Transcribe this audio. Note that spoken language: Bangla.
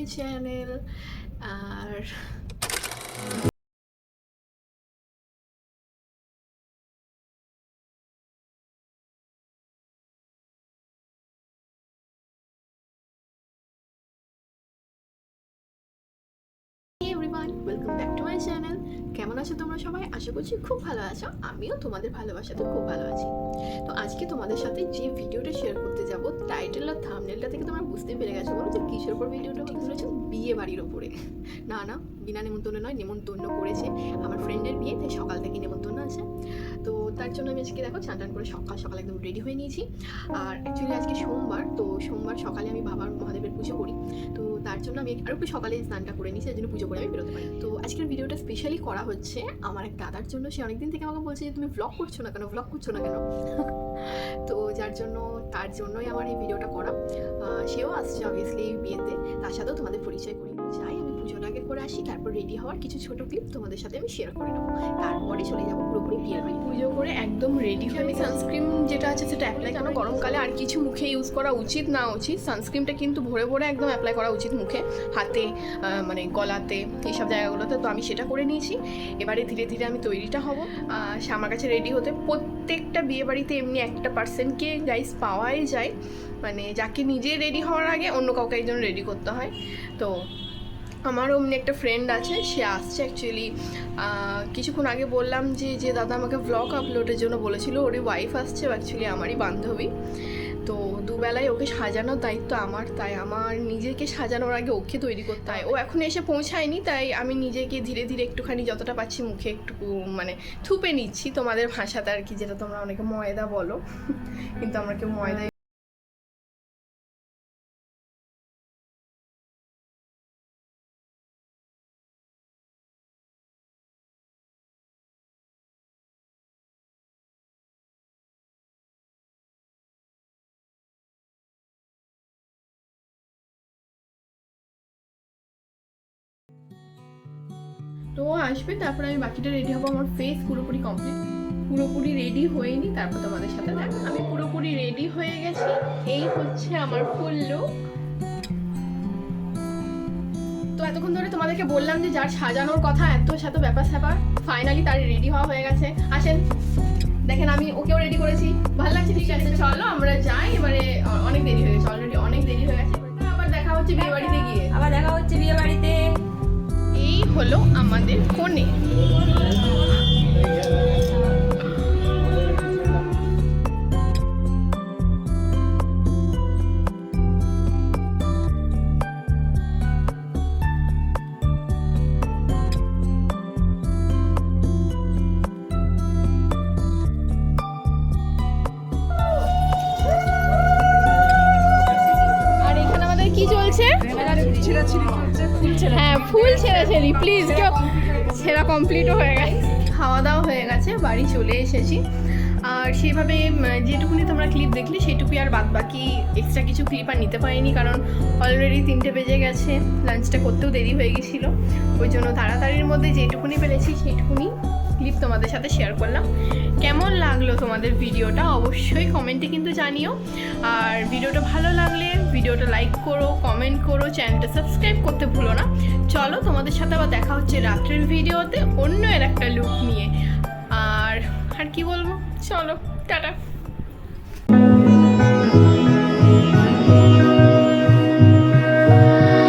My channel R welcome back to my channel কেমন আছো তোমরা সবাই? আশা করছি খুব ভালো আছো। আমিও তোমাদের ভালোবাসাতে খুব ভালো আছি। আজকে তোমাদের সাথে যে ভিডিওটা শেয়ার করতে যাব টাইটেল আর থামনেলটা থেকে তোমরা বুঝতে পেরে গেছো বলো যে কিসের উপর ভিডিওটা হতে চলেছে? বিয়ে বাড়ির ওপরে না না, বিনা নেমন্তন্ন নয় নেমন্তন্ন করেছে আমার ফ্রেন্ডের বিয়ে, তাই সকাল থেকে নেমন্তন্ন আছে। তো তার জন্য আমি আজকে দেখো চান করে সকাল সকাল একদম রেডি হয়ে নিয়েছি। আর অ্যাকচুয়ালি আজকে সোমবার, তো সোমবার সকালে আমি বাবার মহাদেবের পুজো করি। তো তার জন্য আমি আরও একটু সকালে স্নানটা করে নিয়েছি, তার জন্য পুজো করে আমি বেরোতে পারি। তো আজকের ভিডিওটা স্পেশালি করা হচ্ছে আমার এক দাদার জন্য। সে অনেকদিন থেকে আমাকে বলছে যে, তুমি ভ্লগ করছ না কেন? ভ্লগ করছ না কেন? তো যার জন্য, তার জন্যই আমার এই ভিডিওটা করা। সেও আসছে অবভিয়াসলি বিয়েতে। তার সাথেও তোমাদের পরিচয় করি আসি, তারপর রেডি হওয়ার কিছু ছোট ক্লিপ তোমাদের সাথে আমি শেয়ার করে নেব। তারপরে চলে যাব পুরোপুরি বিয়ের বাড়ি পুজো করে একদম রেডি হয়ে আমি সানস্ক্রিন যেটা আছে সেটা অ্যাপ্লাই কেন গরমকালে আর কিছু মুখে ইউজ করা উচিত না উচিত। সানস্ক্রিনটা কিন্তু ভরে ভরে একদম অ্যাপ্লাই করা উচিত মুখে। হাতে মানে গলাতে, এইসব জায়গাগুলোতে। তো আমি সেটা করে নিয়েছি। এবারে ধীরে ধীরে আমি তৈরিটা হব। আমার কাছে রেডি হতে প্রত্যেকটা বিয়ে বাড়িতে এমনি একটা পার্সনকে গাইস পাওয়াই যায়। মানে যাকে নিজে রেডি হওয়ার আগে অন্য কাউকে একজন রেডি করতে হয়। তো আমারও অমনি একটা ফ্রেন্ড আছে, সে আসছে অ্যাকচুয়ালি কিছুক্ষণ আগে বললাম যে যে দাদা আমাকে ব্লগ আপলোডের জন্য বলেছিল, ওরই ওয়াইফ আসছে অ্যাকচুয়ালি আমারই বান্ধবী। তো দুবেলায় ওকে সাজানোর দায়িত্ব আমার, তাই আমার নিজেকে সাজানোর আগে ওকে তৈরি করতে হয়। ও এখন এসে পৌঁছায়নি, তাই আমি নিজেকে ধীরে ধীরে একটুখানি যতটা পাচ্ছি মুখে একটু মানে থুপে নিচ্ছি। তোমাদের ভাষাতে আর কি, যেটা তোমরা অনেকে ময়দা বলো, কিন্তু আমরা কেউ ময়দা তো আসবে, তারপরে আমি বাকিটা রেডি হব, আমার ফেস পুরোপুরি কমপ্লিট পুরোপুরি রেডি হয়নি, তারপর তোমাদের সাথে দেখ। আমি পুরোপুরি রেডি হয়ে গেছি। এই হচ্ছে আমার ফুল লুক তো এতক্ষণ ধরে তোমাদেরকে বললাম যে যার সাজানোর কথা, এত সাথে ব্যাপার স্যাপার ফাইনালি তার রেডি হওয়া হয়ে গেছে। আসেন, দেখেন আমি ওকেও রেডি করেছি। ভালো লাগছে, ঠিক আছে, চলো, আমরা যাই। এবারে অনেক দেরি হয়ে গেছে অলরেডি অনেক দেরি হয়ে গেছে। আবার দেখা হচ্ছে বিয়ে হলো আমাদের কোণে চলছে হ্যাঁ ফুল ছেঁড়াছেড়ি প্লিজ কেউ ছেঁড়া কমপ্লিটও হয়ে গেছে। খাওয়া দাওয়া হয়ে গেছে, বাড়ি চলে এসেছি। আর সেইভাবে যেটুকুনি তোমরা ক্লিপ দেখলে সেইটুকুই আর বাদ বাকি এক্সট্রা কিছু ক্লিপ আর নিতে পারিনি, কারণ অলরেডি তিনটে বেজে গেছে লাঞ্চটা করতেও দেরি হয়ে গেছিল। ওই জন্য তাড়াতাড়ির মধ্যে যেটুকুনি পেরেছি সেইটুকুনি ক্লিপ তোমাদের সাথে শেয়ার করলাম। কেমন লাগল তোমাদের ভিডিওটা, অবশ্যই কমেন্টে কিন্তু জানিও। আর ভিডিওটা ভালো লাগলে ভিডিওটা লাইক করো কমেন্ট করো চ্যানেলটা সাবস্ক্রাইব করতে ভুলো না। চলো তোমাদের সাথে আবার দেখা হচ্ছে রাত্রের ভিডিওতে অন্য এর একটা লুক নিয়ে। আর আর কি বলব? চলো, টাটা।